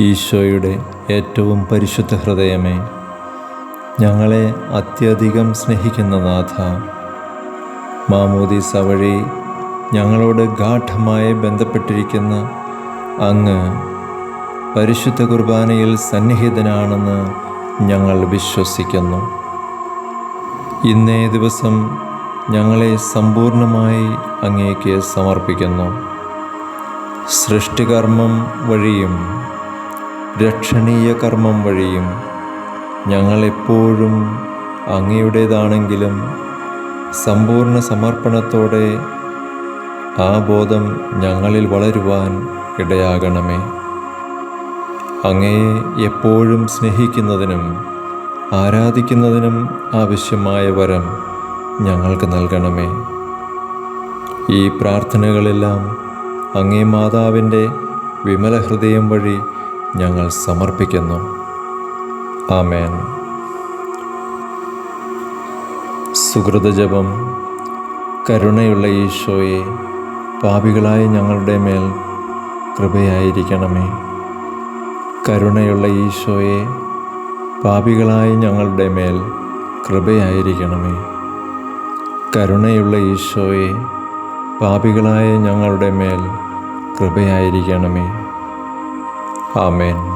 ഈശോയുടെ ഏറ്റവും പരിശുദ്ധ ഹൃദയമേ ഞങ്ങളെ അത്യധികം സ്നേഹിക്കുന്ന നാഥ മാമോദീസ വഴി ഞങ്ങളോട് ഗാഠമായി ബന്ധപ്പെട്ടിരിക്കുന്ന അങ്ങ് പരിശുദ്ധ കുർബാനയിൽ സന്നിഹിതനാണെന്ന് ഞങ്ങൾ വിശ്വസിക്കുന്നു. ഇന്നേ ദിവസം ഞങ്ങളെ സമ്പൂർണമായി അങ്ങേക്ക് സമർപ്പിക്കുന്നു. സൃഷ്ടികർമ്മം വഴിയും രക്ഷണീയ കർമ്മം വഴിയും ഞങ്ങളെപ്പോഴും അങ്ങയുടേതാണെങ്കിലും സമ്പൂർണ സമർപ്പണത്തോടെ ആ ബോധം ഞങ്ങളിൽ വളരുവാൻ ഇടയാകണമേ. അങ്ങയെ എപ്പോഴും സ്നേഹിക്കുന്നതിനും ആരാധിക്കുന്നതിനും ആവശ്യമായ വരം ഞങ്ങൾക്ക് നൽകണമേ. ഈ പ്രാർത്ഥനകളെല്ലാം അങ്ങേ മാതാവിന്റെ വിമല ഹൃദയം വഴി ഞങ്ങൾ സമർപ്പിക്കുന്നു. ആമേൻ. സുഹൃതജപം കരുണയുള്ള ഈശോയെ പാപികളായ ഞങ്ങളുടെ മേൽ കൃപയായിരിക്കണമേ. കരുണയുള്ള ഈശോയെ പാപികളായ ഞങ്ങളുടെ മേൽ കൃപയായിരിക്കണമേ. കരുണയുള്ള ഈശോയെ പാപികളായ ഞങ്ങളുടെ മേൽ കൃപയായിരിക്കണമേ. ആമേൻ